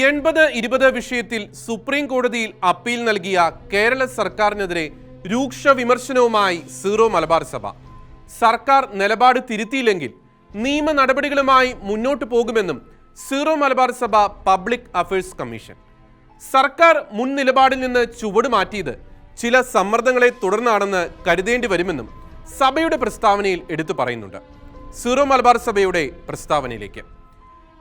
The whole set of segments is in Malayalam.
എൺപത് ഇരുപത് വിഷയത്തിൽ സുപ്രീം കോടതിയിൽ അപ്പീൽ നൽകിയ കേരള സർക്കാരിനെതിരെ രൂക്ഷ വിമർശനവുമായി സീറോ മലബാർ സഭ. സർക്കാർ നിലപാട് തിരുത്തിയില്ലെങ്കിൽ നിയമ നടപടികളുമായി മുന്നോട്ടു പോകുമെന്നും സീറോ മലബാർ സഭ പബ്ലിക് അഫയേഴ്സ് കമ്മീഷൻ. സർക്കാർ മുൻ നിലപാടിൽ നിന്ന് ചുവട് മാറ്റിയത് ചില സമ്മർദ്ദങ്ങളെ തുടർന്നാണെന്ന് കരുതേണ്ടി വരുമെന്നും സഭയുടെ പ്രസ്താവനയിൽ എടുത്തു പറയുന്നുണ്ട്. സീറോ മലബാർ സഭയുടെ പ്രസ്താവനയിലേക്ക്.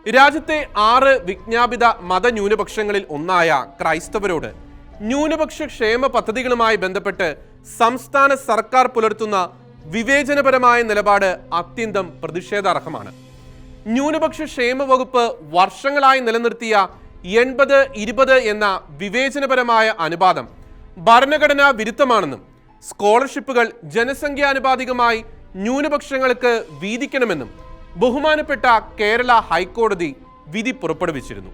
രാജ്യത്തെ ആറ് വിജ്ഞാപിത മതന്യൂനപക്ഷങ്ങളിൽ ഒന്നായ ക്രൈസ്തവരോട് ന്യൂനപക്ഷ ക്ഷേമ പദ്ധതികളുമായി ബന്ധപ്പെട്ട് സംസ്ഥാന സർക്കാർ പുലർത്തുന്ന വിവേചനപരമായ നിലപാട് അത്യന്തം പ്രതിഷേധാർഹമാണ്. ന്യൂനപക്ഷ ക്ഷേമ വകുപ്പ് വർഷങ്ങളായി നിലനിർത്തിയ എൺപത് ഇരുപത് എന്ന വിവേചനപരമായ അനുപാതം ഭരണഘടനാ വിരുദ്ധമാണെന്നും സ്കോളർഷിപ്പുകൾ ജനസംഖ്യാനുപാതികമായി ന്യൂനപക്ഷങ്ങൾക്ക് വീതിക്കണമെന്നും ബഹുമാനപ്പെട്ട കേരള ഹൈക്കോടതി വിധി പുറപ്പെടുവിച്ചിരുന്നു.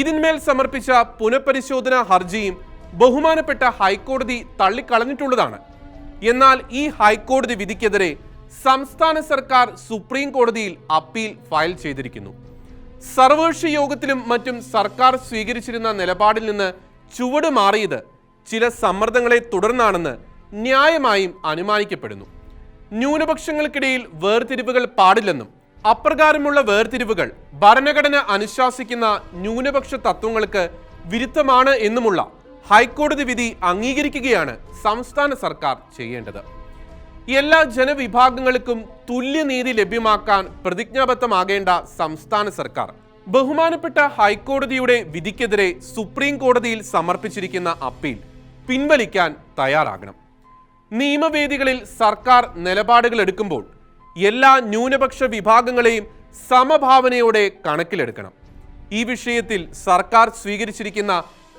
ഇതിന്മേൽ സമർപ്പിച്ച പുനഃപരിശോധനാ ഹർജിയും ബഹുമാനപ്പെട്ട ഹൈക്കോടതി തള്ളിക്കളഞ്ഞിട്ടുള്ളതാണ്. എന്നാൽ ഈ ഹൈക്കോടതി വിധിക്കെതിരെ സംസ്ഥാന സർക്കാർ സുപ്രീം കോടതിയിൽ അപ്പീൽ ഫയൽ ചെയ്തിരിക്കുന്നു. സർവകക്ഷി യോഗത്തിലും മറ്റും സർക്കാർ സ്വീകരിച്ചിരുന്ന നിലപാടിൽ നിന്ന് ചുവട് മാറിയത് ചില സമ്മർദ്ദങ്ങളെ തുടർന്നാണെന്ന് ന്യായമായും അനുമാനിക്കപ്പെടുന്നു. ന്യൂനപക്ഷങ്ങൾക്കിടയിൽ വേർതിരിവുകൾ പാടില്ലെന്നും അപ്രകാരമുള്ള വേർതിരിവുകൾ ഭരണഘടന അനുശാസിക്കുന്ന ന്യൂനപക്ഷ തത്വങ്ങൾക്ക് വിരുദ്ധമാണ് എന്നുമുള്ള ഹൈക്കോടതി വിധി അംഗീകരിക്കുകയാണ് സംസ്ഥാന സർക്കാർ ചെയ്യേണ്ടത്. എല്ലാ ജനവിഭാഗങ്ങൾക്കും തുല്യനീതി ലഭ്യമാക്കാൻ പ്രതിജ്ഞാബദ്ധമാകേണ്ട സംസ്ഥാന സർക്കാർ ബഹുമാനപ്പെട്ട ഹൈക്കോടതിയുടെ വിധിക്കെതിരെ സുപ്രീം കോടതിയിൽ സമർപ്പിച്ചിരിക്കുന്ന അപ്പീൽ പിൻവലിക്കാൻ തയ്യാറാകണം. നിയമവേദികളിൽ സർക്കാർ നിലപാടുകൾ എടുക്കുമ്പോൾ എല്ലാ ന്യൂനപക്ഷ വിഭാഗങ്ങളെയും സമഭാവനയോടെ കണക്കിലെടുക്കണം. ഈ വിഷയത്തിൽ സർക്കാർ സ്വീകരിച്ചിരിക്കുന്ന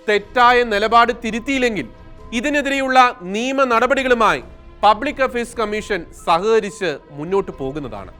തെറ്റായ നിലപാട് തിരുത്തിയില്ലെങ്കിൽ ഇതിനെതിരെയുള്ള നിയമ നടപടികളുമായി പബ്ലിക് അഫയേഴ്സ് കമ്മീഷൻ സഹകരിച്ച് മുന്നോട്ട് പോകുന്നതാണ്.